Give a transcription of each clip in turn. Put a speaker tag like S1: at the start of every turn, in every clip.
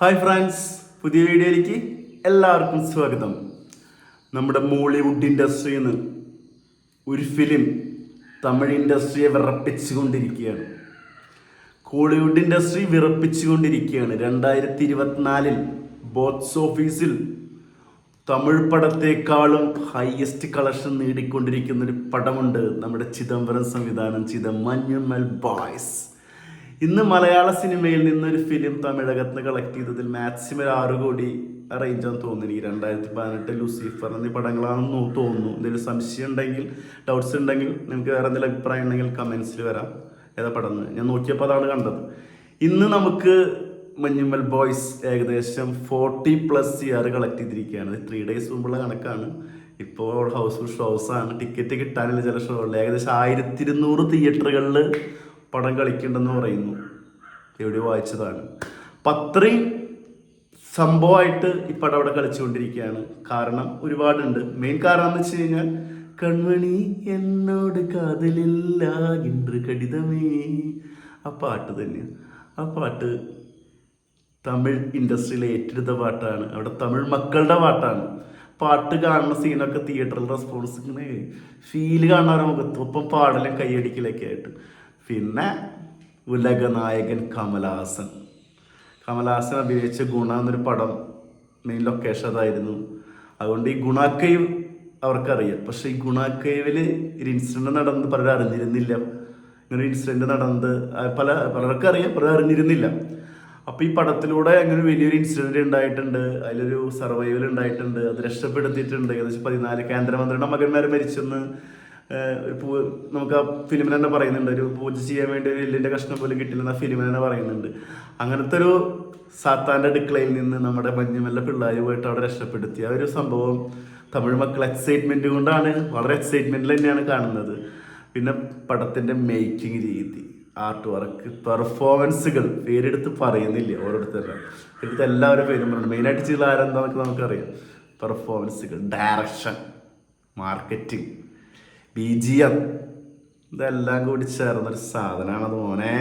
S1: Hi friends പുതിയ വീഡിയോയിലേക്ക് എല്ലാവർക്കും സ്വാഗതം. നമ്മുടെ മോളിവുഡ് ഇൻഡസ്ട്രിയിൽ നിന്ന് ഒരു ഫിലിം തമിഴ് ഇൻഡസ്ട്രിയെ വിറപ്പിച്ചുകൊണ്ടിരിക്കുകയാണ്. കോളിവുഡ് ഇൻഡസ്ട്രി വിറപ്പിച്ചുകൊണ്ടിരിക്കുകയാണ്. രണ്ടായിരത്തി ഇരുപത്തിനാലിൽ ബോക്സ് ഓഫീസിൽ തമിഴ് പടത്തെക്കാളും ഹയസ്റ്റ് കളക്ഷൻ നേടിക്കൊണ്ടിരിക്കുന്ന ഒരു പടമുണ്ട് നമ്മുടെ ചിദംബരം സംവിധാനം ചെയ്ത മഞ്ഞുമൽ ബോയ്സ്. ഇന്ന് മലയാള സിനിമയിൽ നിന്നൊരു ഫിലിം തമിഴകത്ത് നിന്ന് കളക്ട് ചെയ്തതിൽ മാക്സിമം ഒരു ആറ് കോടി റേഞ്ചാന്ന് തോന്നുന്നു. എനിക്ക് രണ്ടായിരത്തി പതിനെട്ട് ലൂസിഫർ എന്നീ പടങ്ങളാണെന്ന് തോന്നുന്നു. എന്തെങ്കിലും സംശയം ഉണ്ടെങ്കിൽ ഡൗട്ട്സ് ഉണ്ടെങ്കിൽ നിങ്ങൾക്ക് വേറെ എന്തെങ്കിലും അഭിപ്രായം ഉണ്ടെങ്കിൽ കമൻസിൽ വരാം. ഏതാ പടം ഞാൻ നോക്കിയപ്പോൾ അതാണ് കണ്ടത്. ഇന്ന് നമുക്ക് മഞ്ഞുമ്മൽ ബോയ്സ് ഏകദേശം ഫോർട്ടി പ്ലസ് ഇയർ കളക്ട് ചെയ്തിരിക്കുകയാണ്. ത്രീ ഡേയ്സ് മുമ്പുള്ള കണക്കാണ്. ഇപ്പോൾ ഹൗസ്ഫുൾ ഷോസ് ആണ്. ടിക്കറ്റ് കിട്ടാനില്ല ചില ഷോകളിൽ ഏകദേശം ആയിരത്തി ഇരുന്നൂറ് തിയേറ്ററുകളിൽ പടം കളിക്കണ്ടെന്ന് പറയുന്നു. എവിടെയോ വായിച്ചതാണ്. അപ്പം അത്രയും സംഭവമായിട്ട് പടം അവിടെ കളിച്ചുകൊണ്ടിരിക്കുകയാണ്. കാരണം ഒരുപാടുണ്ട്. മെയിൻ കാരണം എന്ന് വെച്ച് കഴിഞ്ഞാൽ കൺമണി എന്നോട് കാതലില്ല ഇன்று കടിതമേ. ആ പാട്ട് തന്നെയാണ് ആ പാട്ട് തമിഴ് ഇൻഡസ്ട്രിയിലെ ഏറ്റെടുത്ത പാട്ടാണ്. അവിടെ തമിഴ് മക്കളുടെ പാട്ടാണ്. പാട്ട് കാണുന്ന സീനൊക്കെ തിയേറ്ററിൽ റെസ്പോൺസ് ഇങ്ങനെ ഫീൽ കാണാൻ മുഖത്തും. ഒപ്പം പാടലും കൈയടിക്കലൊക്കെ ആയിട്ട്. പിന്നെ ഉലകനായകൻ കമലഹാസൻ. കമലഹാസൻ അഭിനയിച്ച ഗുണ എന്നൊരു പടം മെയിൻ ലൊക്കേഷൻ അതായിരുന്നു. അതുകൊണ്ട് ഈ ഗുണാക്കയും അവർക്കറിയാം. പക്ഷെ ഈ ഗുണാക്കൈവിൽ ഒരു ഇൻസിഡന്റ് നടന്ന് പലരും അറിഞ്ഞിരുന്നില്ല. ഇങ്ങനെ ഇൻസിഡന്റ് നടന്നത് പല പലർക്കും അറിയാം പലരും അറിഞ്ഞിരുന്നില്ല. അപ്പോൾ ഈ പടത്തിലൂടെ അങ്ങനെ വലിയൊരു ഇൻസിഡന്റ് ഉണ്ടായിട്ടുണ്ട്. അതിലൊരു സർവൈവൽ ഉണ്ടായിട്ടുണ്ട്. അത് രക്ഷപ്പെടുത്തിയിട്ടുണ്ട്. ഏകദേശം പതിനാല് കേന്ദ്രമന്ത്രിയുടെ മകന്മാർ മരിച്ചെന്ന് ഒരു പൂ നമുക്ക് ആ ഫിലിമിൽ തന്നെ പറയുന്നുണ്ട്. ഒരു പൂജ ചെയ്യാൻ വേണ്ടി ഒരു എല്ലിന്റെ കഷ്ണം പോലും കിട്ടില്ലെന്ന് ആ ഫിലിമിൽ തന്നെ പറയുന്നുണ്ട്. അങ്ങനത്തെ ഒരു സാത്താന്റെ അടുക്കളയിൽ നിന്ന് നമ്മുടെ മഞ്ഞുമല്ല പിള്ളേർ പോയിട്ട് അവിടെ രക്ഷപ്പെടുത്തിയ ഒരു സംഭവം തമിഴ് മക്കൾ എക്സൈറ്റ്മെന്റ് കൊണ്ടാണ് വളരെ എക്സൈറ്റ്മെന്റിൽ തന്നെയാണ് കാണുന്നത്. പിന്നെ പടത്തിന്റെ മേക്കിംഗ് രീതി ആർട്ട് വർക്ക് പെർഫോമൻസുകൾ പേരെടുത്ത് പറയുന്നില്ല ഓരോരുത്തരുടെ. എടുത്ത് എല്ലാവരും പേരും പറഞ്ഞു മെയിനായിട്ട് ചെയ്ത ആരെന്താണെന്നൊക്കെ നമുക്കറിയാം. പെർഫോമൻസുകൾ direction marketing B G M ഇതെല്ലാം കൂടി ചേർന്നൊരു അത് മോനെ.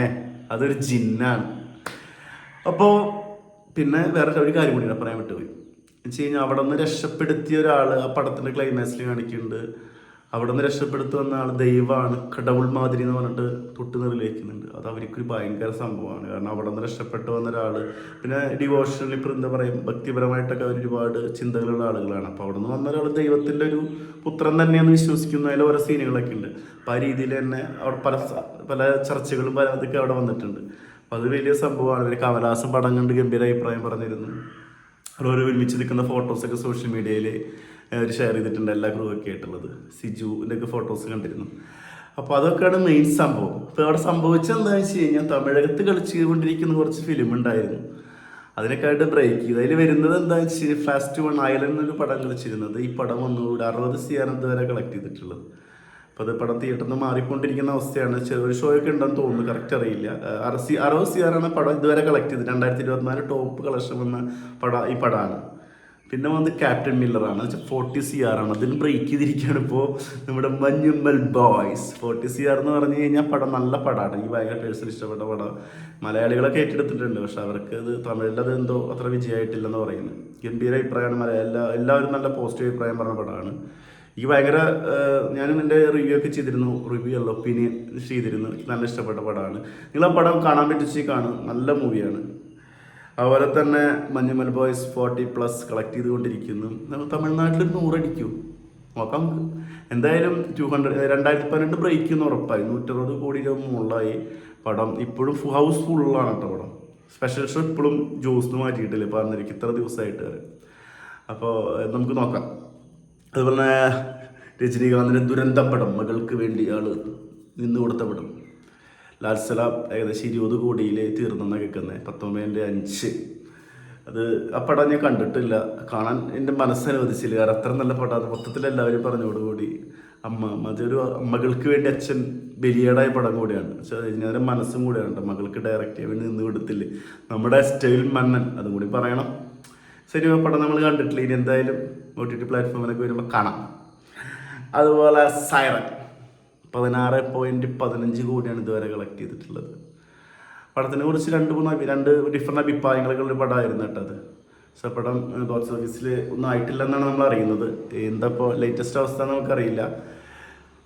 S1: അതൊരു ജിന്നാണ്. അപ്പോൾ പിന്നെ വേറെ ഒരു കാര്യം കൂടി പറയാൻ വിട്ടുപോയി. എന്ന് വെച്ച് കഴിഞ്ഞാൽ അവിടെ നിന്ന് രക്ഷപ്പെടുത്തിയ ഒരാൾ ആ പടത്തിന്റെ ക്ലൈമാക്സിൽ കാണിക്കുന്നുണ്ട്. അവിടെ നിന്ന് രക്ഷപ്പെടുത്തുന്ന ആൾ ദൈവമാണ് കടവുൾ മാതിരി എന്ന് പറഞ്ഞിട്ട് തൊട്ട് നിറയിലേക്കുന്നുണ്ട് അത് അവർക്കൊരു ഭയങ്കര സംഭവമാണ്. കാരണം അവിടെ നിന്ന് രക്ഷപ്പെട്ടു വന്ന ഒരാൾ പിന്നെ ഡിവോഷണൽ ഇപ്പോൾ എന്താ പറയുക ഭക്തിപരമായിട്ടൊക്കെ അവർ ഒരുപാട് ചിന്തകളുള്ള ആളുകളാണ്. അപ്പോൾ അവിടെ നിന്ന് വന്ന ഒരാൾ ദൈവത്തിന്റെ ഒരു പുത്രൻ തന്നെയാണെന്ന് വിശ്വസിക്കുന്ന. അതിൽ ഓരോ സീനുകളൊക്കെ ഉണ്ട്. അപ്പോൾ ആ രീതിയിൽ തന്നെ അവിടെ പല പല ചർച്ചകളും പല അതൊക്കെ അവിടെ വന്നിട്ടുണ്ട്. അത് വലിയ സംഭവമാണ്. ഇവർ കമലഹാസൻ പടം കണ്ട് ഗംഭീര അഭിപ്രായം പറഞ്ഞിരുന്നു. ഓരോ ഒരുമിച്ച് നിൽക്കുന്ന ഫോട്ടോസൊക്കെ സോഷ്യൽ മീഡിയയിൽ അവർ ഷെയർ ചെയ്തിട്ടുണ്ട് എല്ലാ ക്രൂ ഒക്കെ ആയിട്ടുള്ളത്. സിജുവിന്റെ ഒക്കെ ഫോട്ടോസ് കണ്ടിരുന്നു. അപ്പോൾ അതൊക്കെയാണ് മെയിൻ സംഭവം. അപ്പോൾ അവിടെ സംഭവിച്ചത് എന്താണെന്ന് വെച്ച് കഴിഞ്ഞാൽ തമിഴകത്ത് കളിച്ചുകൊണ്ടിരിക്കുന്ന കുറച്ച് ഫിലിം ഉണ്ടായിരുന്നു. അതിനൊക്കെയായിട്ട് ബ്രേക്ക് ചെയ്തു. അതിൽ വരുന്നത് എന്താണെന്ന് വെച്ച് ഫാസ്റ്റ് വൺ ഐലൻഡ് എന്നൊരു പടം കളിച്ചിരുന്നത്. ഈ പടം ഒന്നുകൂടി അറുപത് സിയാനത്ത് വരെ കളക്ട് ചെയ്തിട്ടുള്ളത്. അപ്പോൾ അത് പടം തിയേറ്ററിൽ നിന്ന് മാറിക്കൊണ്ടിരിക്കുന്ന അവസ്ഥയാണ്. ചെറിയൊരു ഷോ ഒക്കെ ഉണ്ടെന്ന് തോന്നുന്നു കറക്റ്റ് അറിയില്ല. അറുപത് സിയാറാണ് പടം ഇതുവരെ കളക്ട് ചെയ്തത്. രണ്ടായിരത്തി ഇരുപത്തിനാല് ടോപ്പ് കളക്ഷൻ വന്ന പടം ഈ പടമാണ് പിന്നെ വന്ന് ക്യാപ്റ്റൻ മില്ലറാണ് വെച്ചാൽ ഫോർട്ടി സി ആർ ആണ്. അതിന് ബ്രേക്ക് ചെയ്തിരിക്കുകയാണ് ഇപ്പോൾ നമ്മുടെ Manjummel Boys forty C R എന്ന് പറഞ്ഞു കഴിഞ്ഞാൽ പടം നല്ല പടമാണ് ഈ ഭയങ്കര പേഴ്സണൽ ഇഷ്ടപ്പെട്ട പടം. മലയാളികളൊക്കെ ഏറ്റെടുത്തിട്ടുണ്ട്. പക്ഷെ അവർക്ക് ഇത് തമിഴിൽ അത് എന്തോ അത്ര വിജയമായിട്ടില്ലെന്ന് പറയുന്നു. ഗംഭീര അഭിപ്രായമാണ്. മലയാള എല്ലാ എല്ലാവരും നല്ല പോസിറ്റീവ് അഭിപ്രായം പറഞ്ഞ പടമാണ്. എനിക്ക് ഭയങ്കര ഞാനും എന്റെ റിവ്യൂ ഒക്കെ ചെയ്തിരുന്നു. റിവ്യൂ അല്ല ഒപ്പീനിയൻ ചെയ്തിരുന്നു. നല്ല ഇഷ്ടപ്പെട്ട പടമാണ്. നിങ്ങൾ ആ പടം കാണാൻ പറ്റിച്ച് കാണും. നല്ല മൂവിയാണ് അതുപോലെ തന്നെ Manjummal Boys forty plus collect ചെയ്തുകൊണ്ടിരിക്കുന്നു. നമ്മൾ തമിഴ്നാട്ടിൽ നൂറടിക്കും. നോക്കാം. നമുക്ക് എന്തായാലും ടു ഹൺഡ്രഡ് രണ്ടായിരത്തി പതിനെട്ട് ബ്രേക്ക് എന്ന് ഉറപ്പായി. നൂറ്ററുപത് കോടി രൂപ മുകളിലായി പടം. ഇപ്പോഴും ഹൗസ് ഫുള്ളാണ് കേട്ടോ പടം. സ്പെഷ്യൽ ഷോ ഇപ്പോഴും ജോസ് മാറ്റിയിട്ടില്ല? പറഞ്ഞിരിക്കും ഇത്ര ദിവസമായിട്ട് അപ്പോൾ നമുക്ക് നോക്കാം. അതുപോലെ രജനീകാന്തിന്റെ ദുരന്തപ്പെടം. പടം മകൾക്ക് വേണ്ടി ആൾ നിന്ന് കൊടുത്ത പടം. ലാൽ സലാം ഏകദേശം ഇരുപത് കോടിയിൽ തീർന്നെന്ന കേൾക്കുന്നത് പത്തൊമ്പതിന്റെ അഞ്ച്. അത് ആ പടം ഞാൻ കണ്ടിട്ടില്ല. കാണാൻ എന്റെ മനസ്സനുവദിച്ചില്ല കാരണം അത്ര നല്ല പടം. മൊത്തത്തിൽ എല്ലാവരും പറഞ്ഞോടുകൂടി അമ്മ അതൊരു അമ്മകൾക്ക് വേണ്ടി അച്ഛൻ ബലിയേടായ പടം കൂടിയാണ്. പക്ഷേ ഞാൻ മനസ്സും കൂടിയാണ്. മകൾക്ക് ഡയറക്റ്റ് ചെയ്യാൻ വേണ്ടി നിന്ന് കൊടുത്തില്ലേ നമ്മുടെ സ്റ്റൈൽ മന്നൻ അതും കൂടി പറയണം. ശരി ആ പടം നമ്മൾ കണ്ടിട്ടില്ല. ഇനി എന്തായാലും ഒ ടി ടി പ്ലാറ്റ്ഫോമിലൊക്കെ വരുമ്പോൾ കാണാം. അതുപോലെ സൈറൻ പതിനാറ് പോയിന്റ് പതിനഞ്ച് കോടിയാണ് ഇതുവരെ കളക്ട് ചെയ്തിട്ടുള്ളത്. പടത്തിനെ കുറിച്ച് രണ്ട് മൂന്ന് രണ്ട് ഡിഫറെന്റ് അഭിപ്രായങ്ങളൊക്കെ പടമായിരുന്നു കേട്ടോ അത്. പടം ബോക്സ് ഓഫീസിൽ ഒന്നും ആയിട്ടില്ലെന്നാണ് നമ്മൾ അറിയുന്നത്. എന്താ ലേറ്റസ്റ്റ് അവസ്ഥ നമുക്കറിയില്ല.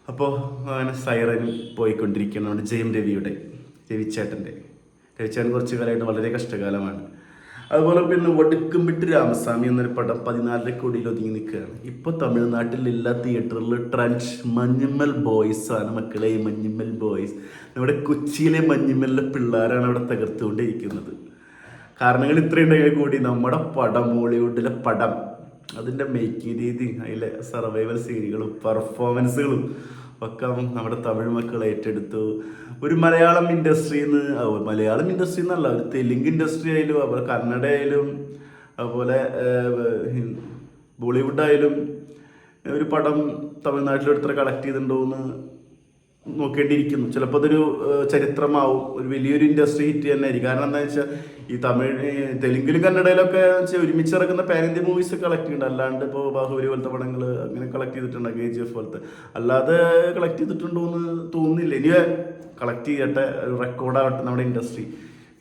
S1: അപ്പോൾ അങ്ങനെ സൈറനിൽ പോയിക്കൊണ്ടിരിക്കുകയാണ് നമ്മുടെ ജയം രവിയുടെ രവിച്ചേട്ടന്റെ. രവിച്ചേട്ടൻ കുറച്ച് കാലമായിട്ട് വളരെ കഷ്ടകാലമാണ്. അതുപോലെ പിന്നെ ഒടുക്കുംപിട്ട് രാമസ്വാമി എന്നൊരു പടം പതിനാലര കോടിയിൽ ഒതുങ്ങി നിൽക്കുകയാണ്. ഇപ്പോൾ തമിഴ്നാട്ടിൽ എല്ലാ തിയേറ്ററിലും ട്രഞ്ച് മഞ്ഞുമ്മൽ ബോയ്സ് ആണ് മക്കളെ മഞ്ഞുമ്മൽ ബോയ്സ് നമ്മുടെ കൊച്ചിയിലെ മഞ്ഞുമ്മലിലെ പിള്ളേരാണ് അവിടെ തകർത്തുകൊണ്ടിരിക്കുന്നത്. കാരണങ്ങൾ ഇത്രയുണ്ടെങ്കിൽ കൂടി നമ്മുടെ പടം ബോളിവുഡിലെ പടം അതിന്റെ മേക്കിംഗ് രീതി അതിലെ സർവൈവൽ സീനുകളും പെർഫോമൻസുകളും ഒക്കെ നമ്മുടെ തമിഴ് മക്കൾ ഏറ്റെടുത്തു. ഒരു മലയാളം ഇൻഡസ്ട്രിയിൽ നിന്ന് മലയാളം ഇൻഡസ്ട്രി എന്നല്ല ഒരു തെലുങ്ക് ഇൻഡസ്ട്രി ആയാലും അതുപോലെ കന്നഡ ആയാലും അതുപോലെ ബോളിവുഡ് ആയാലും ഒരു പടം തമിഴ്നാട്ടിൽ ഒരുത്തരെ കളക്ട് ചെയ്തിട്ടുണ്ടോ എന്ന് നോക്കേണ്ടിയിരിക്കുന്നു. ചിലപ്പോൾ അതൊരു ചരിത്രമാവും. ഒരു വലിയൊരു ഇൻഡസ്ട്രി ഹിറ്റ് തന്നെ ആയിരിക്കും. കാരണം എന്താ വെച്ചാൽ ഈ തമിഴ് തെലുങ്കിലും കന്നഡയിലൊക്കെ വെച്ചാൽ ഒരുമിച്ച് ഇറക്കുന്ന പാൻ മൂവീസ് കളക്ട് ചെയ്യുന്നുണ്ട് അല്ലാണ്ട് ഇപ്പോൾ ബാഹുബലി പോലത്തെ പടങ്ങൾ അങ്ങനെ കളക്ട് ചെയ്തിട്ടുണ്ട്. കെ ജി എഫ് പോലത്തെ. അല്ലാതെ കളക്ട് ചെയ്തിട്ടുണ്ടോ എന്ന് തോന്നുന്നില്ല. ഇനി കളക്ട് ചെയ്യട്ടെ. റെക്കോർഡാവട്ടെ നമ്മുടെ ഇൻഡസ്ട്രി.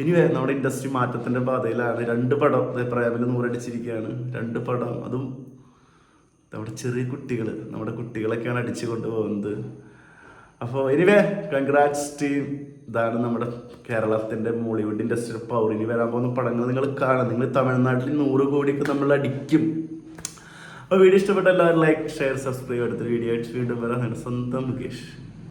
S1: ഇനി നമ്മുടെ ഇൻഡസ്ട്രി മാറ്റത്തിന്റെ പാതയിലാണ്. രണ്ട് പടം പ്രേമിൽ നൂറടിച്ചിരിക്കുകയാണ് രണ്ട് പടം. അതും നമ്മുടെ ചെറിയ കുട്ടികൾ നമ്മുടെ കുട്ടികളൊക്കെയാണ് അടിച്ചു കൊണ്ടുപോകുന്നത്. അപ്പോൾ എനിവേ കൺഗ്രാറ്റ്സ് ടീം ഇതാണ് നമ്മുടെ കേരളത്തിന്റെ മോളിവുഡ് ഇൻഡസ്ട്രി പവർ ഇനി വരാൻ പോകുന്ന പടങ്ങൾ നിങ്ങൾ കാണാം. നിങ്ങൾ തമിഴ്നാട്ടിൽ നൂറ് കോടിക്ക് നമ്മൾ അടിക്കും. അപ്പോൾ വീഡിയോ ഇഷ്ടപ്പെട്ട എല്ലാവരും ലൈക്ക് ഷെയർ സബ്സ്ക്രൈബ് എടുത്ത് വീഡിയോ ആയിട്ട് വീണ്ടും വരാൻ സ്വന്തം മുകേഷ്.